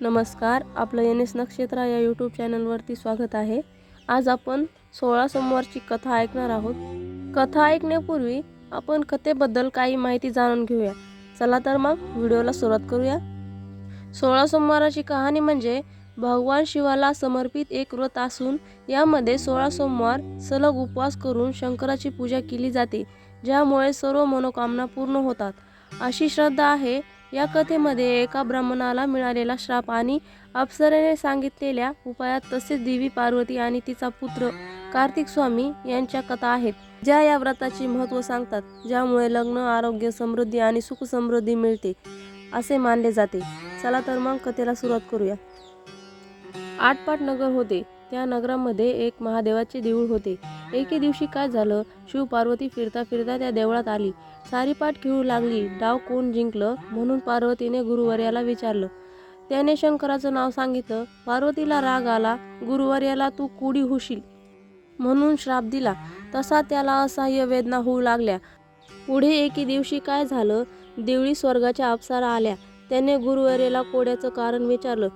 नमस्कार आपलं N S नक्षत्रा या यूट्यूब चॅनलवरती स्वागत आहे. आज आपण सोळा सोमवारची कथा ऐकणार आहोत. कथा ऐकण्यापूर्वी आपण कथेबद्दल काही माहिती जाणून घेऊया. चला तर मग व्हिडिओला सुरुवात करूया. सोळा सोमवाराची कहाणी म्हणजे भगवान शिवाला समर्पित एक व्रत असून यामध्ये सोळा सोमवार सलग उपवास करून शंकराची पूजा केली जाते ज्यामुळे सर्व मनोकामना पूर्ण होतात. अशी श्रद्धा आहे या कथेमध्ये एका ब्राह्मणाला मिळालेला श्राप आणि अप्सरेने सांगितलेल्या उपायात तसेच देवी पार्वती आणि तिचा पुत्र कार्तिक स्वामी यांच्या कथा आहेत ज्या या व्रताचे महत्त्व सांगतात ज्यामुळे लग्न आरोग्य समृद्धी आणि सुख समृद्धी मिळते असे मानले जाते. चला तर मग कथेला सुरुवात करूया. आठपाट नगर होते. त्या नगरामध्ये एक महादेवाचे देऊळ होते. एके दिवशी काय झालं? शिव पार्वती फिरता फिरता त्या देवळात आली. सारी पाठ खेळू लागली. डाव कोण जिंकलं? म्हणून पार्वतीने गुरुवर्याला विचारलं. त्याने शंकराचं नाव सांगितलं. पार्वतीला राग आला. गुरुवर्याला तू कुडी होशील. म्हणून श्राप दिला. तसा त्याला असह्य वेदना होऊ लागल्या. पुढे एके दिवशी काय झालं? देवळी स्वर्गाच्या अप्सरा आल्या. त्याने गुरुवर्याला कोड्याचं कारण विचारलं.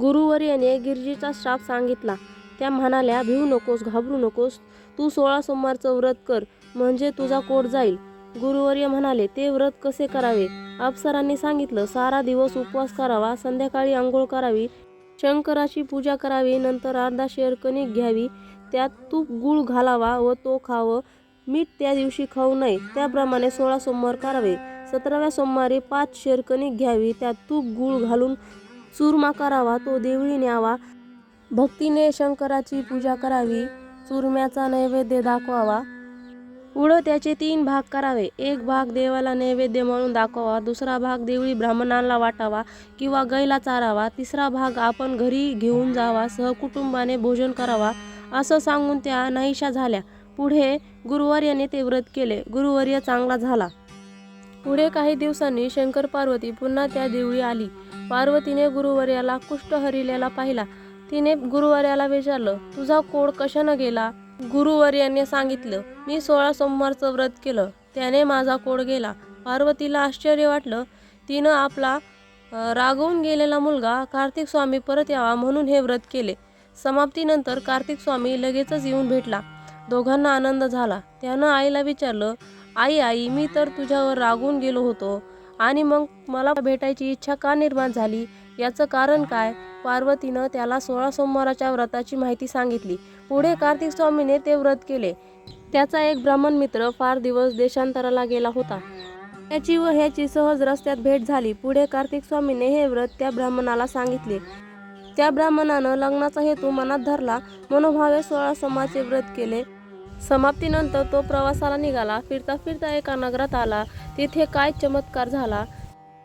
गुरुवर्याने गिरजीचा श्राप सांगितला. त्या म्हणाल्या भिवू नकोस घाबरू नकोस. तू सोळा सोमवारचं व्रत कर म्हणजे तुझा कोट जाईल. गुरुवर्य म्हणाले ते व्रत कसे करावे? अप्सरांनी सांगितलं सारा दिवस उपवास करावा संध्याकाळी आंघोळ करावी शंकराची पूजा करावी नंतर अर्धा शेर कणिक घ्यावी त्यात तूप गूळ घालावा व तो खावं. मीठ त्या दिवशी खाऊ नये त्याप्रमाणे सोळा सोमवार करावे. सतराव्या सोमवारी पाच शेर कणिक घ्यावी त्यात तूप गूळ घालून चूरमा करावा तो देवळी न्यावा. भक्तीने शंकराची पूजा करावी चुरम्याचा नैवेद्य दाखवावा. पुढं त्याचे तीन भाग करावे. एक भाग देवाला नैवेद्य म्हणून दाखवावा दुसरा भाग देवळी ब्राह्मणांना वाटावा किंवा गैला चारावा तिसरा भाग आपण घरी घेऊन जावा सहकुटुंबाने भोजन करावा असं सांगून त्या नाहीशा झाल्या. पुढे गुरुवर्याने ते व्रत केले. गुरुवर्य चांगला झाला. पुढे काही दिवसांनी शंकर पार्वती पुन्हा त्या देवळी आली. पार्वतीने गुरुवर्याला कुष्ठ हरिलेला पाहिला. तिने गुरुवर्याला विचारलं तुझा कोड कशानं गेला? गुरुवर्याने सांगितलं मी सोळा सोमवारचं व्रत केलं त्याने माझा कोड गेला. पार्वतीला आश्चर्य वाटलं. तिनं आपला रागवून गेलेला मुलगा कार्तिक स्वामी परत यावा म्हणून हे व्रत केले. समाप्तीनंतर कार्तिक स्वामी लगेचच येऊन भेटला. दोघांना आनंद झाला. त्यानं आईला विचारलं आई आई मी तर तुझ्यावर रागून गेलो होतो. आणि मग मला भेटायची इच्छा का निर्माण झाली? याचं कारण काय? पार्वतीनं त्याला सोळा सोमवाराच्या व्रताची माहिती सांगितली. पुढे कार्तिक स्वामीने ते व्रत केले. त्याचा एक ब्राह्मण मित्र फार दिवस देशांतराला गेला होता. त्याची व ह्याची सहज रस्त्यात भेट झाली. पुढे कार्तिक स्वामीने हे व्रत त्या ब्राह्मणाला सांगितले. त्या ब्राह्मणानं लग्नाचा हेतू मनात धरला. मनोभावे सोळा सोमाचे व्रत केले. समाप्तीनंतर तो प्रवासाला निघाला. फिरता फिरता एका नगरात आला. तिथे काय चमत्कार झाला?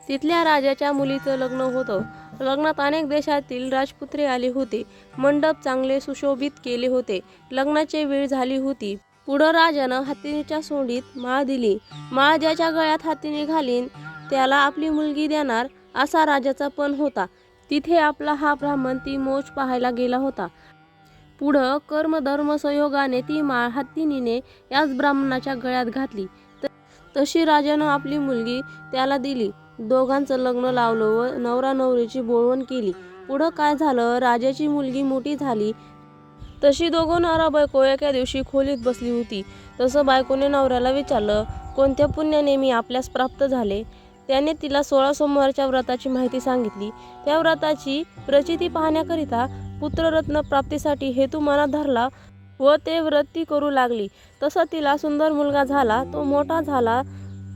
तिथल्या राजाच्या मुलीचं लग्न होतं. लग्नात अनेक देशातील राजपुत्रे आली होती. मंडप चांगले सुशोभित केले होते. लग्नाची वेळ झाली होती. पुढं राजानं हत्तीच्या सोंडीत माळ दिली. माळ ज्याच्या गळ्यात हत्तीने घालीन त्याला आपली मुलगी देणार असा राजाचा पण होता. तिथे आपला हा ब्राह्मण ती मोज पाहायला गेला होता. पुढं कर्म धर्म संयोगाने ती माळ हत्तीनीने याच ब्राह्मणाच्या गळ्यात घातली. त- तशी राजानं आपली मुलगी त्याला दिली. दोघांचं लग्न लावलं व नवरा नवरीची बोळवण केली. पुढं काय झालं? राजाची मुलगी मोठी झाली. तशी दोघं नवरा बायको एका दिवशी खोलीत बसली होती. तसं बायकोने नवऱ्याला विचारलं कोणत्या पुण्याने मी आपल्यास प्राप्त झाले? त्याने तिला सोळा सोमवारच्या व्रताची माहिती सांगितली. त्या व्रताची प्रचिती पाहण्याकरिता पुत्ररत्न प्राप्तीसाठी हेतू मनात धरला व ते व्रत ती करू लागली. तसा तिला सुंदर मुलगा झाला तो मोठा झाला.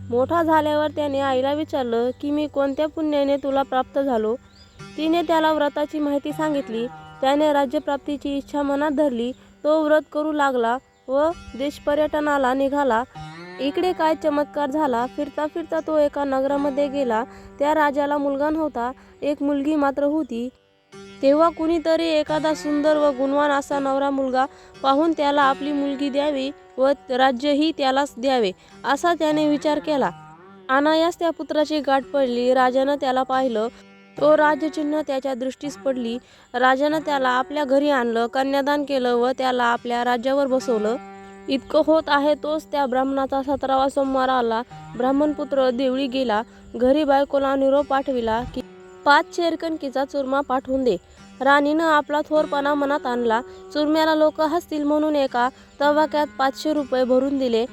मोठा झाल्यावर त्याने आईला विचारलं की मी कोणत्या पुण्याने तुला प्राप्त झालो? तिने त्याला व्रताची माहिती सांगितली. त्याने राज्यप्राप्तीची इच्छा मनात धरली. तो व्रत करू लागला व देश पर्यटनाला निघाला. इकडे काय चमत्कार झाला? फिरता फिरता तो एका नगरामध्ये गेला. त्या राजाला मुलगा नव्हता. एक मुलगी मात्र होती. तेव्हा कुणीतरी एखादा सुंदर व गुणवान असा नवरा मुलगा पाहून त्याला आपली मुलगी द्यावी व राज्यही त्यालाच द्यावे असा त्याने विचार केला. अनायास त्या पुत्राची गाठ पडली राजानं त्याला पाहिलं. तो राजचिन्ह त्याच्या दृष्टीस पडली. राजानं त्याला आपल्या घरी आणलं कन्यादान केलं व त्याला आपल्या राज्यावर बसवलं. इतकं होत आहे तोच त्या ब्राह्मणाचा सतरावा सोमवार आला. ब्राह्मणपुत्र देवळी गेला. घरी बायकोला निरोप पाठविला की पाच चेरकणकीचा चुरमा पाठवून दे. राणीनं आपला थोरपणा मनात आणला. चुरम्याला लोक हसतील म्हणून एका तवाक्यात पाचशे रुपये भरून दिले.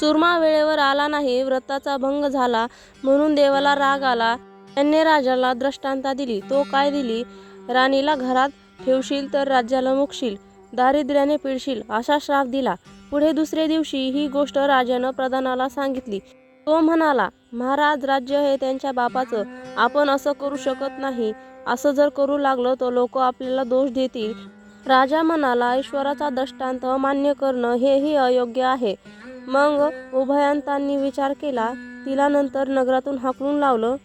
चुरमा वेळेवर आला नाही व्रताचा भंग झाला म्हणून देवाला राग आला. त्यांनी राजाला दृष्टांता दिली. तो काय दिली? राणीला घरात ठेवशील तर राज्याला मुकशील दारिद्र्याने पिळशील असा श्राप दिला. पुढे दुसरे दिवशी ही गोष्ट राजानं प्रधानाला सांगितली. तो म्हणाला महाराज राज्य हे त्यांच्या बापाचं. आपण असं करू शकत नाही. असं जर करू लागलो तर लोक आपल्याला दोष देतील. राजा म्हणाला ईश्वराचा दृष्टांत मान्य करणं हेही अयोग्य आहे. मग उभयांतांनी विचार केला तिला नंतर नगरातून हाकलून लावलं.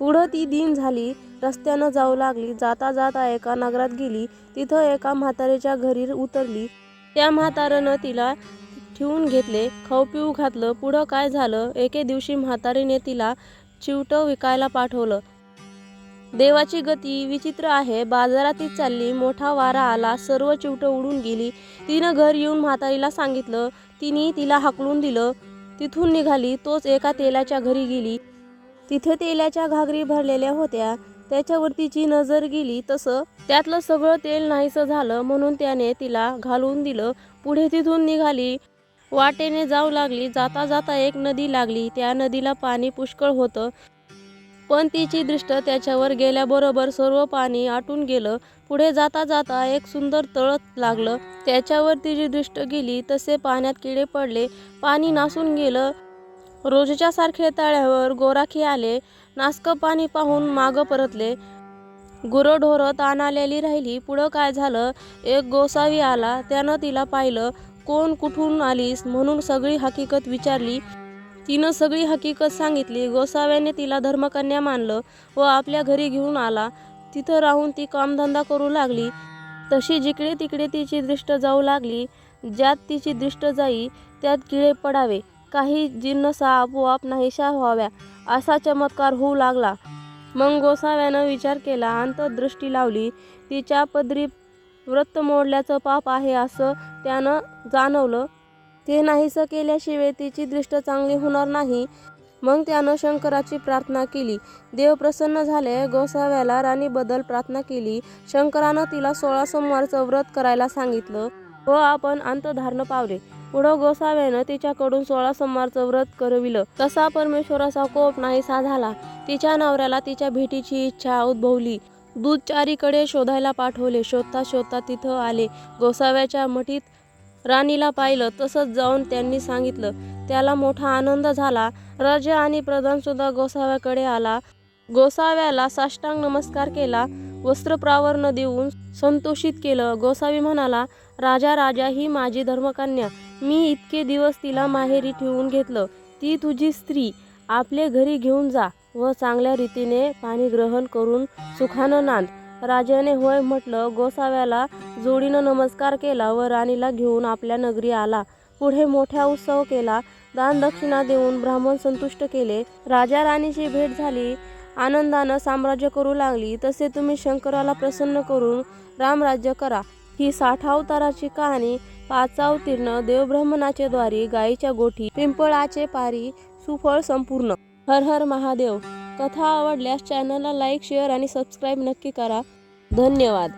पुढं ती दिन झाली रस्त्यानं जाऊ लागली जाता जाता एका नगरात गेली तिथं एका म्हातारेच्या घरी उतरली. त्या म्हाताऱ्यानं तिला ठेवून घेतले. खाऊ पिऊ घातलं. पुढं काय झालं? एके दिवशी म्हातारीने तिला चिवटं विकायला पाठवलं. देवाची गती विचित्र आहे. बाजारात ती चालली. मोठा वारा आला. सर्व चिवटं उडून गेली. तिनं घर येऊन म्हातारीला सांगितलं. तिने तिला हाकलून दिलं. तिथून निघाली. तोच एका तेलाच्या घरी गेली. तिथे तेलाच्या घागरी भरलेल्या होत्या. त्याच्यावर तिची नजर गेली तसं त्यातलं सगळं तेल नाहीसं झालं म्हणून त्याने तिला घालून दिलं. पुढे तिथून निघाली. वाटेने जाऊ लागली. जाता जाता एक नदी लागली. त्या नदीला पाणी पुष्कळ होतं. पण तिची दृष्ट त्याच्यावर गेल्याबरोबर सर्व पाणी आटून गेलं. पुढे जाता जाता एक सुंदर तळत लागलं. त्याच्यावर तिची दृष्ट गेली. तसे पाण्यात किडे पडले. पाणी नासून गेलं. रोजच्या सारखे तळ्यावर गोराखी आले. नासकं पाणी पाहून मागं परतले. गुरंढोरं ताण आलेली राहिली. पुढं काय झालं? एक गोसावी आला. त्यानं तिला पाहिलं. कोण कुठून आलीस म्हणून सगळी हकीकत विचारली. तिनं सगळी हकीकत सांगितली. गोसाव्याने तिला धर्मकन्या मानलं व आपल्या घरी घेऊन आला. तिथं राहून ती कामधंदा करू लागली. तशी जिकडे तिकडे तिची दृष्ट जाऊ लागली. ज्यात तिची दृष्ट जाई त्यात किडे पडावे. काही जिन्नसा आपोआप नाहीशा व्हाव्या असा चमत्कार होऊ लागला. मग गोसाव्यानं विचार केला. अंतर्दृष्टी लावली. तिच्या पदरी व्रत मोडल्याचं पाप आहे असं त्यानं जाणवलं. ते नाहीसं केल्याशिवाय तिची दृष्ट चांगली होणार नाही. मग त्यानं शंकराची प्रार्थना केली. देव प्रसन्न झाले गोसाव्याला राणीबद्दल प्रार्थना केली. शंकरानं तिला सोळा सोमवारचं व्रत करायला सांगितलं. व आपण अंतधारण पावले. पुढं गोसाव्यानं तिच्याकडून सोळा सोमवारचं व्रत करविलं. तसा परमेश्वराचा कोप नाहीसा झाला तिच्या नवऱ्याला तिच्या भेटीची इच्छा उद्भवली. दूध चारीकडे शोधायला पाठवले. शोधता शोधता तिथं आले. गोसाव्याच्या मठीत राणीला पाहिलं. तसंच जाऊन त्यांनी सांगितलं. त्याला मोठा आनंद झाला. राजा आणि प्रधानसुद्धा गोसाव्याकडे आला. गोसाव्याला साष्टांग नमस्कार केला. वस्त्रप्रावरण देऊन संतोषित केलं. गोसावी म्हणाला राजा राजा ही माझी धर्मकन्या. मी इतके दिवस तिला माहेरी ठेवून घेतलं. ती तुझी स्त्री. आपले घरी घेऊन जा. व चांगल्या रीतीने पाणी ग्रहण करून सुखानं नांद. राजाने होय म्हटलं गोसाव्याला जोडीनं नमस्कार केला व राणीला घेऊन आपल्या नगरी आला. पुढे मोठा उत्सव केला. दान दक्षिणा देऊन ब्राह्मण संतुष्ट केले. राजा राणीची भेट झाली. आनंदानं साम्राज्य करू लागली. तसे तुम्ही शंकराला प्रसन्न करून रामराज्य करा. ही साठावताराची कहाणी पाचावतीर्ण देवब्रह्मणाचे द्वारी गायीच्या गोठी पिंपळाचे पारी सुफळ संपूर्ण हर हर महादेव. कथा आवडल्यास चॅनलला लाईक शेअर आणि सबस्क्राईब नक्की करा. धन्यवाद.